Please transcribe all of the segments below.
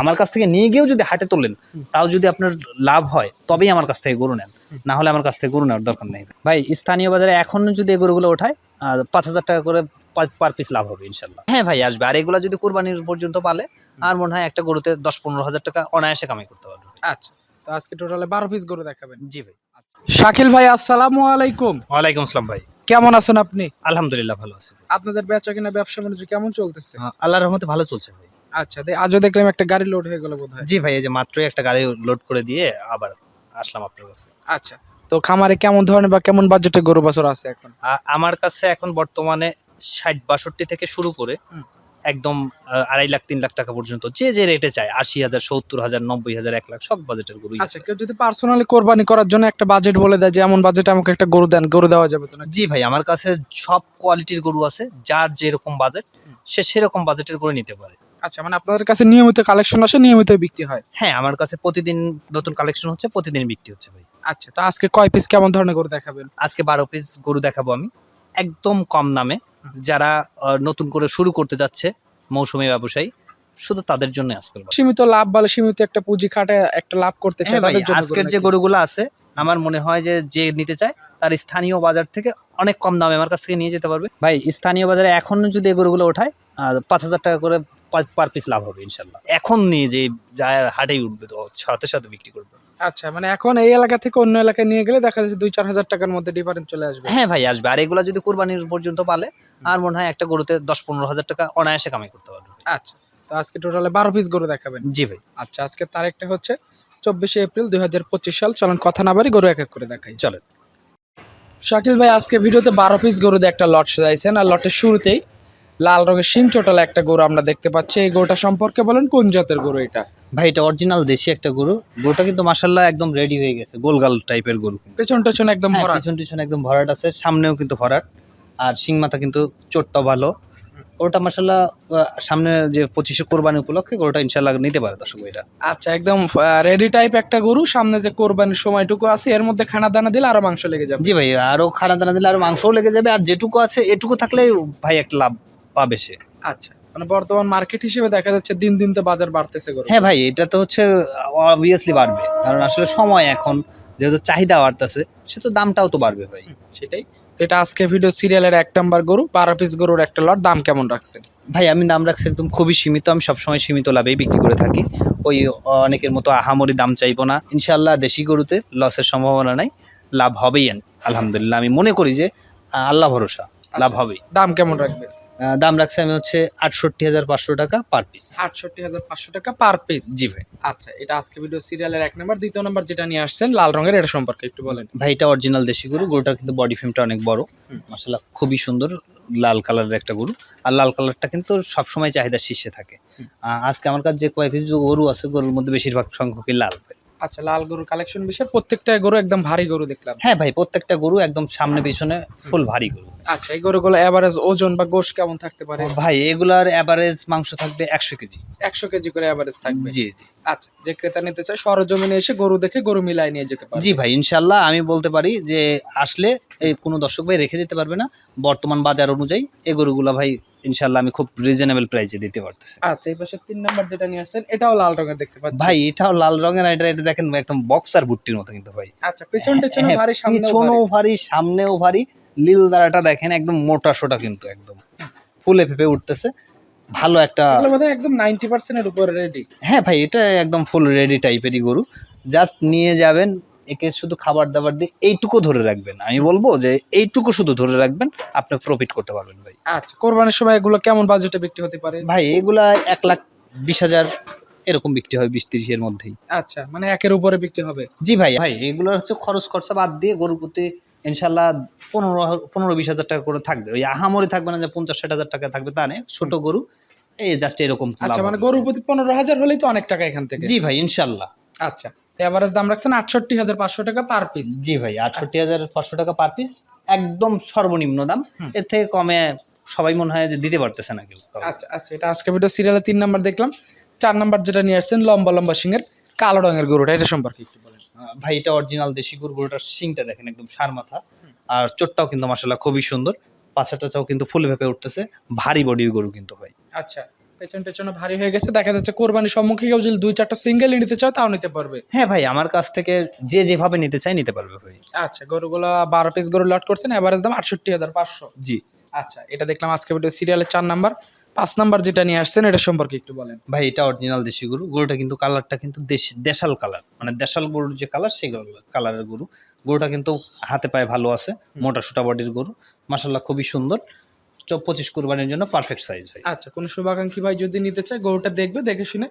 আমার কাছ থেকে নিয়ে গিয়েও যদি হাটে তোলেন তাও যদি আপনার লাভ হয় তবেই আমার কাছ থেকে গরু নেন। না হলে আমার কাছ থেকে গরু নেওয়ার দরকার নেই। ভাই স্থানীয় বাজারে এখন যদি গরুগুলো ওঠায় পাঁচ হাজার টাকা করে পার পিস লাভ হবে ইনশাল্লাহ হ্যাঁ ভাই আসবে। আর এগুলো যদি কোরবানির পর্যন্ত পালে আর মনে হয় একটা গরুতে দশ পনেরো হাজার টাকা অনায়াসে কামাই করতে পারবে। আচ্ছা তো আজকে টোটালে বারো পিস গরু দেখাবেন। জি ভাই। শাকিল ভাই আসসালামু আলাইকুম। ওয়ালাইকুম আসসালাম ভাই। কেমন আছেন আপনি? আলহামদুলিল্লাহ ভালো আছি আপনাদের বেচা কিনা ব্যবসা বাণিজ্য কেমন চলতেছে? আল্লাহর রহমতে ভালো চলছে ভাই। আচ্ছা আজও দেখলাম একটা গাড়ি লোড হয়ে গেল বোধ জি ভাই এই যে মাত্রই একটা গাড়ি লোড করে দিয়ে আবার আসলাম আপনার কাছে। আচ্ছা তো খামারে কেমন ধরনের বা কেমন বাজেটের গরু বাছর আছে এখন? আমার কাছে এখন বর্তমানে ষাট বাষট্টি থেকে শুরু করে একদম আড়াই লাখ তিন লাখ টাকা পর্যন্ত যে যে রেটে চায় আশি হাজার সত্তর হাজার নব্বই হাজার এক লাখ সব বাজেটের গরু আচ্ছা কেউ যদি পার্সোনালি কোরবানি করার জন্য একটা বাজেট বলে দেয় যে এমন বাজেটে আমাকে একটা গরু দেন গরু দেওয়া যাবে তো না জি ভাই আমার কাছে সব কোয়ালিটির গরু আছে যার যেরকম বাজেট সে সেরকম বাজেটের করে নিতে পারে। আচ্ছা মানে আপনাদের কাছে নিয়মিত কালেকশন আসে নিয়মিত বিক্রি হয়? হ্যাঁ আমার কাছে প্রতিদিন নতুন কালেকশন হচ্ছে প্রতিদিন বিক্রি হচ্ছে ভাই। আচ্ছা তো আজকে কয় পিস কেমন ধরনের গরু দেখাবেন? আজকে বারো পিস গরু দেখাবো আমি। একদম কম দামে। যারা নতুন করে শুরু করতে যাচ্ছে মৌসুমী ব্যবসায়ী শুধু তাদের জন্য বাজার। সীমিত লাভ বলে সীমিত একটা পুঁজি খাটে একটা লাভ করতে চায় হ্যাঁ তাদের জন্য আজকের যে? গরুগুলো আছে আমার মনে হয় যে যে নিতে চায় তার স্থানীয় বাজার থেকে অনেক কম দামে আমার কাছ থেকে নিয়ে যেতে পারবে। ভাই স্থানীয় বাজারে এখন যদি এই গরুগুলো ওঠায় পাঁচ হাজার টাকা করে পার পিস লাভ হবে ইনশাল্লাহ। এখন নিয়ে যে যায় হাটেই উঠবে তো সাথে সাথে বিক্রি করবে। আচ্ছা মানে এখন এই এলাকা থেকে অন্য এলাকায় নিয়ে গেলে দেখা যাচ্ছে দুই চার হাজার টাকার মধ্যে ডিফারেন্স চলে আসবে। হ্যাঁ ভাই আসবে। আর এগুলো যদি কোরবানির পর্যন্ত পালে আর মনে হয় একটা গরুতে দশ পনেরো হাজার টাকা অনায়াসে কামাই করতে পারবে। আচ্ছা তো আজকে টোটালে বারো পিস গরু দেখাবেন। জি ভাই। আচ্ছা আজকে তারিখটা হচ্ছে চব্বিশে এপ্রিল দুই হাজার পঁচিশ সাল। চলেন কথা না বাড়ি গরু এক এক করে দেখাই। চলেন। শাকিল ভাই আজকে ভিডিওতে বারো পিস গরু দিয়ে একটা লট সাজাইছেন। আর লটের শুরুতেই লাল রঙের শিং চোটালা একটা গরু আমরা দেখতে পাচ্ছি। এই গরুটা সম্পর্কে বলেন কোন জাতের গরু এটা? ভাই এটা অরিজিনাল দেশি একটা গরু। গরুটা কিন্তু মাসাল্লাহ একদম রেডি হয়ে গেছে গোলগাল টাইপের গরু পেছন টেছন একদম হ্যাঁ, পিছন টিছন একদম ভরাট আছে সামনেও কিন্তু ভরাট। আর শিং মাথা কিন্তু চোটটা ভালো। ওটা মাসাল্লাহ সামনে যে পঁচিশে কোরবানি উপলক্ষে গরুটা ইনশাল্লাহ নিতে পারে দর্শক এটা আচ্ছা একদম রেডি টাইপ একটা গরু সামনে যে কোরবানির সময়টুকু আছে এর মধ্যে খানা দানা দিলে আরও মাংস লেগে যাবে। জি ভাই আরও খানা দানা দিলে আরও মাংসও লেগে যাবে আর যেটুকু আছে এটুকু থাকলে ভাই একটা লাভ পাবে সে। আচ্ছা মানে বর্তমান মার্কেট হিসেবে দেখা যাচ্ছে দিন দিন তো বাজার বাড়তেছে গরু হ্যাঁ ভাই এটা তো হচ্ছে অবভিয়াসলি বাড়বে কারণ আসলে সময় এখন যেহেতু চাহিদা বাড়তেছে সে তো দামটাও তো বাড়বে ভাই। সেটাই। তো এটা আজকে ভিডিও সিরিয়ালের এক নাম্বার গরু বারো পিস গরুর একটা লট দাম কেমন রাখছেন? ভাই আমি দাম রাখছি একদম খুবই সীমিত আমি সবসময় সীমিত লাভেই বিক্রি করে থাকি। ওই অনেকের মতো আহামরি দাম চাইব না। ইনশাল্লাহ দেশি গরুতে লসের সম্ভাবনা নাই লাভ হবেই। আলহামদুলিল্লাহ আমি মনে করি যে আল্লাহ ভরসা লাভ হবেই। দাম কেমন রাখবে দাম রাখছি আমি হচ্ছে আটষট্টি হাজার পাঁচশো টাকা পার পিস আটষট্টি হাজার পাঁচশো টাকা পার পিস জি ভাই। আচ্ছা এটা আজকে ভিডিও সিরিয়ালের এক নাম্বার দ্বিতীয় নাম্বার যেটা নিয়ে আসছেন লাল রঙের এটা সম্পর্কে একটু বলেন। ভাই এটা অরিজিনাল দেশি গরু। গরুটার কিন্তু বডি ফ্রেমটা অনেক বড়। মাসাল্লাহ খুবই সুন্দর লাল কালারের একটা গরু। আর লাল কালারটা কিন্তু সবসময় চাহিদা শীর্ষে থাকে। আজকে আমার কাছে যে কয়েক কিছু গরু আছে গরুর মধ্যে বেশিরভাগ সংখ্যকই লাল। আচ্ছা লাল গরুর কালেকশন বিষয় প্রত্যেকটা গরু একদম ভারী গরু দেখলাম। হ্যাঁ ভাই প্রত্যেকটা গরু একদম সামনে পিছনে ফুল ভারী গরু। আচ্ছা এই গরুগুলো এভারেজ ওজন বা গোশ কেমন থাকতে পারে? ভাই এগুলার এভারেজ মাংস থাকবে একশো কেজি। একশো কেজি করে এভারেজ থাকবে? জি জি। আচ্ছা যে ক্রেতা নিতে চায় সরজমিনে এসে গরু দেখে গরু মিলাই নিয়ে যেতে পারে জি ভাই ইনশাল্লাহ আমি বলতে পারি যে আসলে এই কোনো দর্শক ভাই রেখে দিতে পারবে না। বর্তমান বাজার অনুযায়ী এই গরুগুলো ভাই ইনশাল্লাহ আমি খুব রিজনেবল প্রাইসে দিতে পারতেছি। আচ্ছা এই পাশে তিন নাম্বার যেটা নিয়ে আসছেন এটাও লাল রঙের দেখতে পাচ্ছি। ভাই এটাও লাল রঙের এটা এটা দেখেন একদম বক্সার বুট্টির মতো কিন্তু ভাই। আচ্ছা পেছন টেছন হ্যাঁ, ভারী সামনেও। ভারী সামনেও ভারী। লীল দ্বারাটা দেখেন একদম মোটা সোটা কিন্তু একদম। ফুলে ফেপে উঠতেছে। ভালো একটা এগুলো একদম নাইনটি পার্সেন্টের উপরে রেডি হ্যাঁ ভাই এটা একদম ফুল রেডি টাইপেরই গরু। জাস্ট নিয়ে যাবেন একে শুধু খাবার দাবার দিয়ে এইটুকু ধরে রাখবেন। আমি বলব যে এইটুকু শুধু ধরে রাখবেন আপনি প্রফিট করতে পারবেন ভাই। আচ্ছা কোরবানির সময় এগুলো কেমন বাজেটে বিক্রি হতে পারে? ভাই এগুলা এক লাখ বিশ হাজার এরকম বিক্রি হয় বিশ তিরিশের মধ্যেই। আচ্ছা মানে একের উপরে বিক্রি হবে। জি ভাই ভাই এগুলোর হচ্ছে খরচ খরচা বাদ দিয়ে গরুর প্রতি ইনশাল্লাহ পনেরো পনেরো বিশ হাজার টাকা করে থাকবে। ওই আহামরি থাকবে না যে পঞ্চাশ ষাট হাজার টাকা থাকবে তা নেই। ছোট গরু এই জাস্ট এরকম আচ্ছা মানে। গরুর প্রতি পনেরো হাজার হলেই তো অনেক টাকা এখান থেকে। জি ভাই ইনশাল্লাহ। আচ্ছা তো এভারেজ দাম রাখছেন আটষট্টি হাজার পাঁচশো টাকা পার পিস জি ভাই আটষট্টি হাজার পাঁচশো টাকা পার পিস একদম সর্বনিম্ন দাম। এর থেকে কমে সবাই মনে হয় যে দিতে পারতেছে না কেউ আচ্ছা আচ্ছা এটা আজকে ভিডিও সিরিয়ালে তিন নাম্বার দেখলাম। চার নাম্বার যেটা নিয়ে আসছেন লম্বা লম্বা সিংয়ের কালো রঙের গরুটা এটা সম্পর্কে একটু বলেন। ভাই এটা অরিজিনাল দেশি গরু গরুটার শিংটা দেখেন একদম সার মাথা। আর চোটটাও কিন্তু মাসাল্লাহ খুবই সুন্দর। পাছা টাচাও কিন্তু ফুল ভেপে উঠতেছে। ভারী বডির গরু কিন্তু ভাই। আচ্ছা পেছন টেছনে ভারী হয়ে গেছে। দেখা যাচ্ছে কোরবানির সম্মুখে কেউ যদি দুই চারটা সিঙ্গেল নিতে চাও তাও নিতে পারবে। হ্যাঁ ভাই আমার কাছ থেকে যে যেভাবে নিতে চাই নিতে পারবে ভাই। আচ্ছা গরুগুলো বারো পিস গরু লট করছেন এভারেজ দাম আটষট্টি হাজার পাঁচশো। জি। আচ্ছা এটা দেখলাম আজকে ভিডিও সিরিয়ালের চার নাম্বার পাঁচ নাম্বার যেটা নিয়ে আসছেন এটা সম্পর্কে একটু বলেন। ভাই এটা অরিজিনাল দেশি গরু। গরুটা কিন্তু কালারটা কিন্তু দেশি দেশাল কালার মানে দেশাল গরুর যে কালার সেই কালারের গরু। গরুটা কিন্তু হাতে পায়ে ভালো আছে মোটা সোটা বডির গরু। মাসাল্লাহ খুবই সুন্দর। পঁচিশ কুরবানির জন্য পারফেক্ট সাইজ ভাই। আচ্ছা কোনো শুভাকাঙ্ক্ষী ভাই যদি নিতে চায় গরুটা দেখবে দেখে শুনে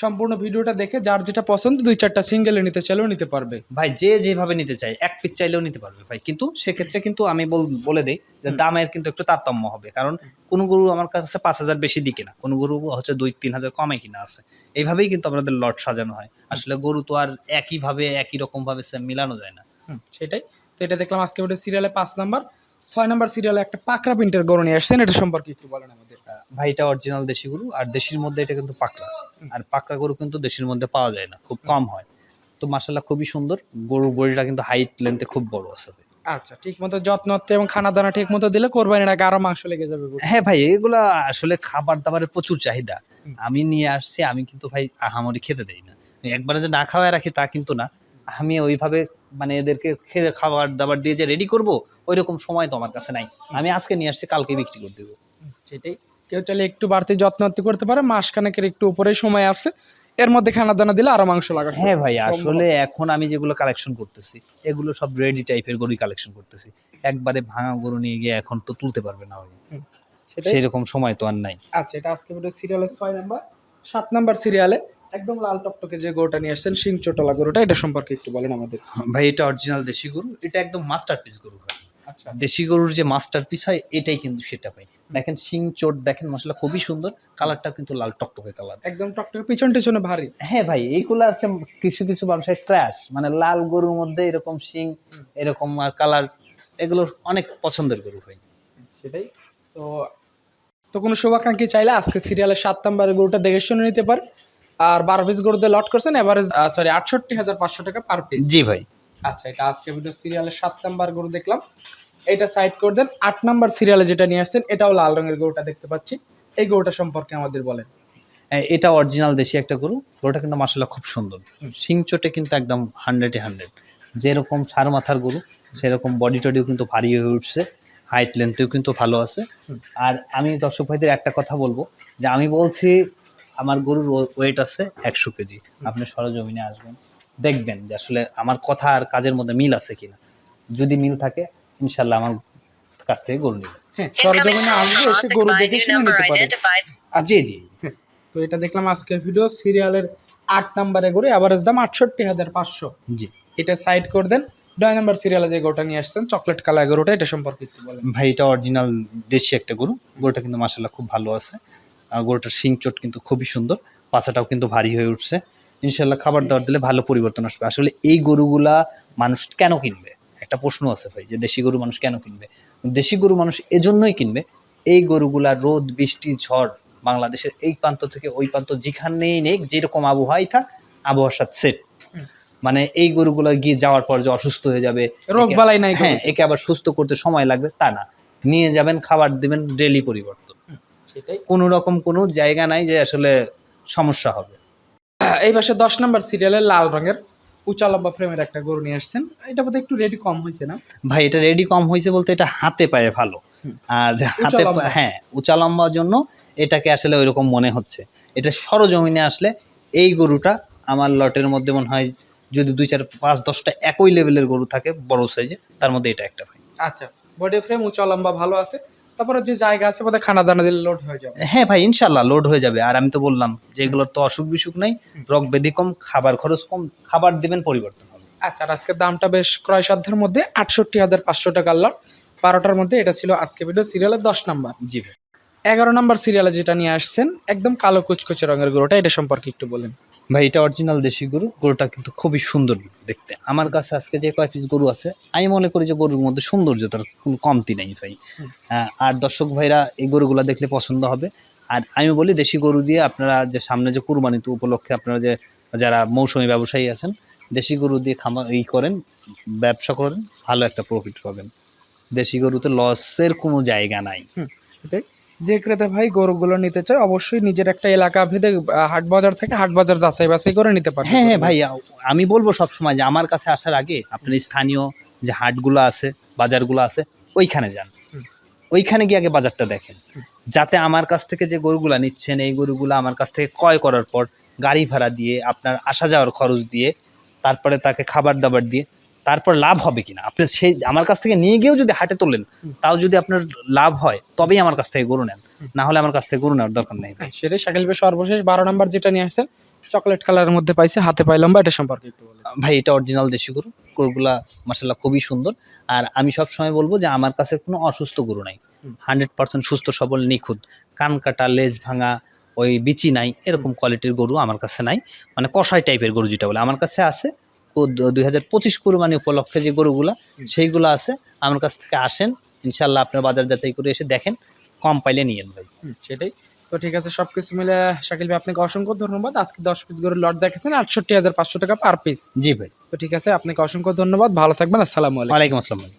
সম্পূর্ণ ভিডিওটা দেখে যার যেটা পছন্দ দুই চারটা সিঙ্গেলে নিতে চাইলেও নিতে পারবে। ভাই যে যেভাবে নিতে চাই এক পিস চাইলেও নিতে পারবে ভাই। কিন্তু সেক্ষেত্রে কিন্তু আমি বল- দিই যে দামের কিন্তু একটু তারতম্য হবে। কারণ কোনো গরু আমার কাছে পাঁচ হাজার বেশি দিকে না। কোনো গরু হচ্ছে দুই তিন হাজার কমে কিনা আছে। এইভাবেই কিন্তু আমাদের লট সাজানো হয়। আসলে গরু তো আর একইভাবে একই রকম ভাবে সে মিলানো যায় না। হুম, সেটাই। তো এটা দেখলাম আজকে ভিডিও সিরিয়ালে পাঁচ নাম্বার ছয় নাম্বার সিরিয়ালে একটা পাকড়া প্রিন্টের গরু নিয়ে আসছেন। এটা সম্পর্কে একটু বলেন আমাদের। ভাই এটা অরিজিনাল দেশি গরু আর দেশির মধ্যে এটা কিন্তু পাকড়া আর পাকড়া গরু কিন্তু দেশির মধ্যে পাওয়া যায় না খুব কম হয়। তো মাসাল্লাহ খুবই সুন্দর গরুর বডিটা কিন্তু হাইট লেন্থে খুব বড় আছে। আচ্ছা ঠিক মতো যত্ন এবং খানা দানা ঠিক মতো দিলে কোরবানির আগে আরও মাংস লেগে যাবে হ্যাঁ ভাই এগুলা আসলে খাবার দাবারের প্রচুর চাহিদা। আমি নিয়ে আসছি আমি কিন্তু ভাই আহামরি খেতে দেই না। একবারে যে না খাওয়ায় রাখি তা কিন্তু না। আমি ওইভাবে মানে এদেরকে খেয়ে খাবার দাবার দিয়ে যে রেডি করব ওই রকম সময় তো আমার কাছে নাই। আমি আজকে নিয়ে আসছি কালকে বিক্রি করে দেবো। সেটাই। কেউ চাইলে একটু বাড়তি যত্ন করতে পারে মাস খানেকের একটু উপরেই সময় আছে। এর মধ্যে খানা দানা দিলে আরও মাংস লাগা হ্যাঁ ভাই আসলে এখন আমি যেগুলো কালেকশন করতেছি এগুলো সব রেডি টাইপের গরুই কালেকশন করতেছি। একবারে ভাঙা গরু নিয়ে গিয়ে এখন তো তুলতে পারবে না ভাই। সেটাই। সেই রকম সময় তো আর নাই। আচ্ছা এটা আজকে ভিডিও সিরিয়ালের ছয় নাম্বার। সাত নাম্বার সিরিয়ালে একদম লাল টকটকে যে গরুটা নিয়ে আসছেন সিং চোটলা গরুটা এটা সম্পর্কে একটু বলেন আমাদের। ভাই এটা অরিজিনাল দেশি গরু এটা একদম মাস্টারপিস গরু ভাই। দেশি গরুর যে মাস্টারপিস হয় এটাই কিন্তু সেটা ভাই। দেখেন শিং চোট দেখেন মশলা খুবই সুন্দর। কালারটা কিন্তু লাল টকটকে কালার। একদম টকটকে পিছন টিছনে ভারী। হ্যাঁ ভাই এইগুলো আছে কিছু কিছু ব্যবসায় ক্র্যাশ মানে লাল গরুর মধ্যে এরকম শিং এরকম আর কালার এগুলো অনেক পছন্দের গরু ভাই। সেটাই। তো তো কোনো শুভাকাঙ্ক্ষী চাইলে আজকে সিরিয়ালের সাত নাম্বারের গরুটা দেখে শুনে নিতে পারে। আর বারো পিস গরুতে লট করছেন এভারেজ সরি আটষট্টি হাজার পাঁচশো টাকা পার পিস জি ভাই। আচ্ছা এটা আজকে ভিডিও সিরিয়ালের সাত নাম্বার গরু দেখলাম। এটা সাইড করে দেন আট নাম্বার সিরিয়ালে যেটা নিয়ে আসছেন এটাও লাল রঙের গরুটা দেখতে পাচ্ছি। এই গরুটা সম্পর্কে আমাদের বলেন। হ্যাঁ, এটা অরিজিনাল দেশি একটা গরু। গরুটা কিন্তু মাসাল্লাহ খুব সুন্দর। শিং চোটে কিন্তু একদম হান্ড্রেডে হান্ড্রেড যেরকম সার মাথার গরু সেরকম বডি টডিও কিন্তু ভারী হয়ে উঠছে। হাইট লেন্থেও কিন্তু ভালো আছে। আর আমি দর্শক ভাইদের একটা কথা বলব যে আমি বলছি আমার গরুর ওয়েট আছে একশো কেজি। আপনি সরজমিনে আসবেন। দেখবেন যে আসলে আমার কথা আর কাজের মধ্যে মিল আছে কিনা। যদি মিল থাকে ইনশাল্লাহ আমার কাছ থেকে গরু নেবেন। হ্যাঁ সরজমিনে আসবে এসে গরু দেখে শুনে নিতে পারে। আর জি জি। তো এটা দেখলাম আজকের ভিডিও সিরিয়ালের আট নাম্বারে গরু এভারেজ দাম আটষট্টি হাজার পাঁচশো। জি। এটা সাইড করে দেন নয় নাম্বার সিরিয়ালে যে গরুটা নিয়ে আসছেন চকলেট কালার গরুটা এটা সম্পর্কে একটু বলেন। ভাই এটা অরিজিনাল দেশি একটা গরু। গরুটা কিন্তু মাসাল্লাহ খুব ভালো আছে। আর গরুটার শিং চোট কিন্তু খুবই সুন্দর পাছাটাও কিন্তু ভারী হয়ে উঠছে। ইনশাল্লাহ খাবার দাবার দিলে ভালো পরিবর্তন আসবে। আসলে এই গরুগুলা মানুষ কেন কিনবে? একটা প্রশ্ন আছে ভাই যে দেশি গরু মানুষ কেন কিনবে? দেশি গরু মানুষ এজন্যই কিনবে। এই গরুগুলা রোদ বৃষ্টি ঝড় বাংলাদেশের এই প্রান্ত থেকে ওই প্রান্ত যেখানেই নেই যেরকম আবহাওয়াই থাক আবহাওয়ার সাথে সেট মানে এই গরুগুলো গিয়ে যাওয়ার পর যে অসুস্থ হয়ে যাবে রোগ বালাই নাই হ্যাঁ একে আবার সুস্থ করতে সময় লাগবে তা না। নিয়ে যাবেন খাবার দিবেন ডেলি পরিবর্তন। সেটাই। কোনো রকম কোনো জায়গা নাই যে আসলে সমস্যা হবে। এই পাশে দশ নম্বর সিরিয়ালে লাল রঙের উঁচা লম্বা ফ্রেমের একটা গরু নিয়ে আসছেন। এটা বোধহয় একটু রেডি কম হয়েছে না? ভাই এটা রেডি কম হয়েছে বলতে এটা হাতে পায়ে ভালো। আর হাতে হ্যাঁ উঁচা লম্বার জন্য এটাকে আসলে ওইরকম মনে হচ্ছে। এটা সরজমিনে আসলে এই গরুটা আমার লটের মধ্যে মনে হয় যদি দুই চার পাঁচ দশটা একই লেভেলের গরু থাকে বড় সাইজে তার মধ্যে এটা একটা ভাই। আচ্ছা বডি ফ্রেম উঁচা লম্বা ভালো আছে। তারপরে যে জায়গা আছে বোধহয় খানা দানা দিলে লোড হয়ে যাবে। হ্যাঁ ভাই ইনশাল্লাহ লোড হয়ে যাবে। আর আমি তো বললাম যে এগুলোর তো অসুখ বিসুখ নাই রোগ ব্যাধি কম খাবার খরচ কম খাবার দিবেন পরিবর্তন হবে। আচ্ছা আর আজকের দামটা বেশ ক্রয় সাধ্যের মধ্যে আটষট্টি হাজার পাঁচশো টাকা লট বারোটার মধ্যে এটা ছিল আজকে ভিডিও সিরিয়ালের দশ নাম্বার। জি ভাই। এগারো নাম্বার সিরিয়ালে যেটা নিয়ে আসছেন একদম কালো কুচকুচে রঙের গরুটা এটা সম্পর্কে একটু বলেন। ভাই এটা অরিজিনাল দেশি গরু। গরুটা কিন্তু খুবই সুন্দর দেখতে। আমার কাছে আজকে যে কয় পিস গরু আছে আমি মনে করি যে গরুর মধ্যে সৌন্দর্যতার কোনো কমতি নেই ভাই। হ্যাঁ, আর দর্শক ভাইরা এই গরুগুলো দেখলে পছন্দ হবে। আর আমি বলি দেশি গরু দিয়ে আপনারা যে সামনে যে কুরবানি তো উপলক্ষে আপনারা যে যারা মৌসুমী ব্যবসায়ী আছেন দেশি গরু দিয়ে খামা ই করেন ব্যবসা করেন ভালো একটা প্রফিট পাবেন। দেশি গরুতে লসের কোনো জায়গা নাই। সেটাই। যে ক্রেতা ভাই গরুগুলো নিতে চায় অবশ্যই নিজের একটা এলাকা ভেদে হাট বাজার থেকে হাট বাজার যাচাই বাছাই করে নিতে পারবে। হ্যাঁ হ্যাঁ ভাই আমি বলব সব সময় যে আমার কাছে আসার আগে আপনার স্থানীয় যে হাটগুলো আছে বাজারগুলো আছে ওইখানে যান। ওইখানে গিয়ে আগে বাজারটা দেখেন। যাতে আমার কাছ থেকে যে গরুগুলা নিচ্ছেন এই গরুগুলো আমার কাছ থেকে ক্রয় করার পর গাড়ি ভাড়া দিয়ে আপনার আসা যাওয়ার খরচ দিয়ে তারপরে তাকে খাবার দাবার দিয়ে তারপর লাভ হবে কিনা? আপনি সেই আমার কাছ থেকে নিয়ে গিয়েও যদি হাটে তোলেন তাও যদি আপনার লাভ হয় তবেই আমার কাছ থেকে গরু নেন। না হলে আমার কাছ থেকে গরু নেওয়ার দরকার নেই। হ্যাঁ, সেটাই শাকিল ভাই সর্বশেষ বারো নাম্বার যেটা নিয়ে আসছেন চকলেট কালারের মধ্যে পাইছে হাতে পাইলাম বা এটা সম্পর্কে একটু ভাই এটা অরিজিনাল দেশি গরু। গরুগুলা মাসাল্লাহ খুবই সুন্দর। আর আমি সব সময় বলব যে আমার কাছে কোনো অসুস্থ গরু নাই। হান্ড্রেড পার্সেন্ট সুস্থ সবল নিখুঁত। কান কাটা লেজ ভাঙা ওই বিচি নাই এরকম কোয়ালিটির গরু আমার কাছে নাই। মানে কষাই টাইপের গরু যেটা বলে আমার কাছে আছে। দুই হাজার পঁচিশ কুরবানি উপলক্ষে যে গরুগুলো সেইগুলো আছে। আমার কাছ থেকে আসেন ইনশাল্লাহ আপনার বাজার যাচাই করে এসে দেখেন কম পাইলে নিয়েন ভাই। হুম, সেটাই। তো ঠিক আছে সব কিছু মিলে শাকিল ভাই আপনাকে অসংখ্য ধন্যবাদ। আজকে দশ পিস গরুর লট দেখেছেন আটষট্টি হাজার পাঁচশো টাকা পার পিস জি ভাই। তো ঠিক আছে আপনাকে অসংখ্য ধন্যবাদ। ভালো থাকবেন আসসালামু আলাইকুম। আসসালাম